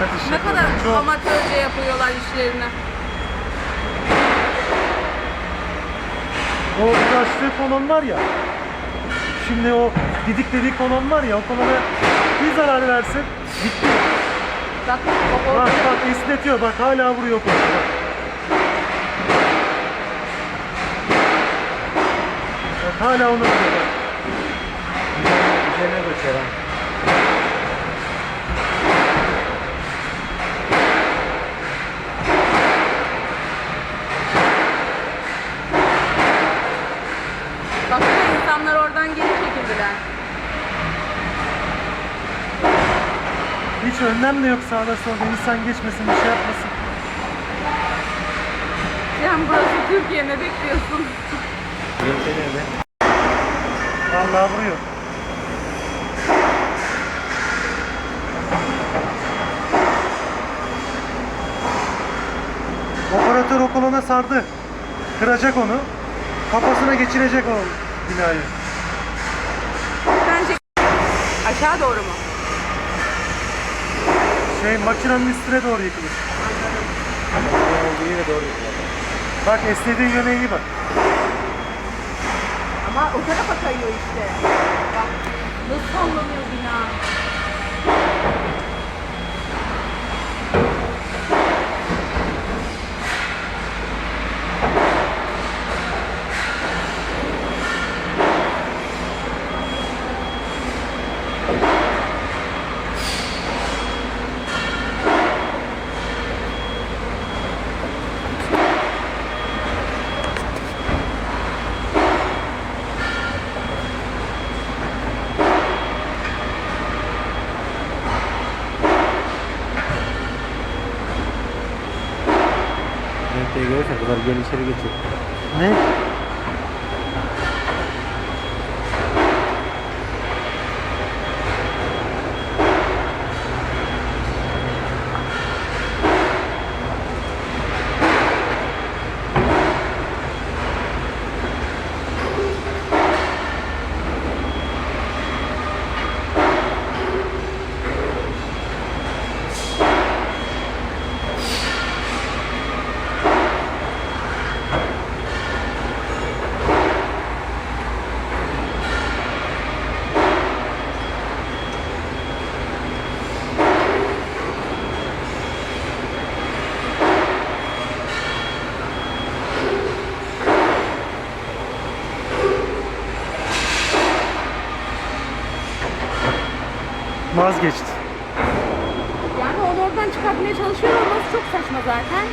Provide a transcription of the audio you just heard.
Çok sakat iş Ne yapıyorlar. kadar Çok. amatörce yapıyorlar işlerini. O uğraştığı kolon var ya. Şimdi o didik dediği kolon var ya o kolona bir zarar versin bitti. Bak o Bak bak esnetiyor bak hala vuruyor kolonu bak. Bak hala onu vuruyor bak. Üzerine göçer ha. İnsanlar oradan geri çekildiler. Hiç önlem de yok sağda solda insan geçmesin bir şey yapmasın. Yani burası Türkiye ne bekliyorsun? Göçer öyle. Vallahi vuruyor. Operatör o kolona sardı. Kıracak onu. Kafasına geçirecek o binayı. Bence aşağı doğru mu? Şey makinenin üstüne doğru yıkılır. Olduğu yere doğru gidiyor. Bak esnediğin yöne iyi bak. Ama o tarafa kayıyor işte. Bak nasıl sallanıyor Renkleri görürsen kadar gel geçir. Ne? Vazgeçti. Yani onu oradan çıkartmaya çalışıyor olması çok saçma zaten.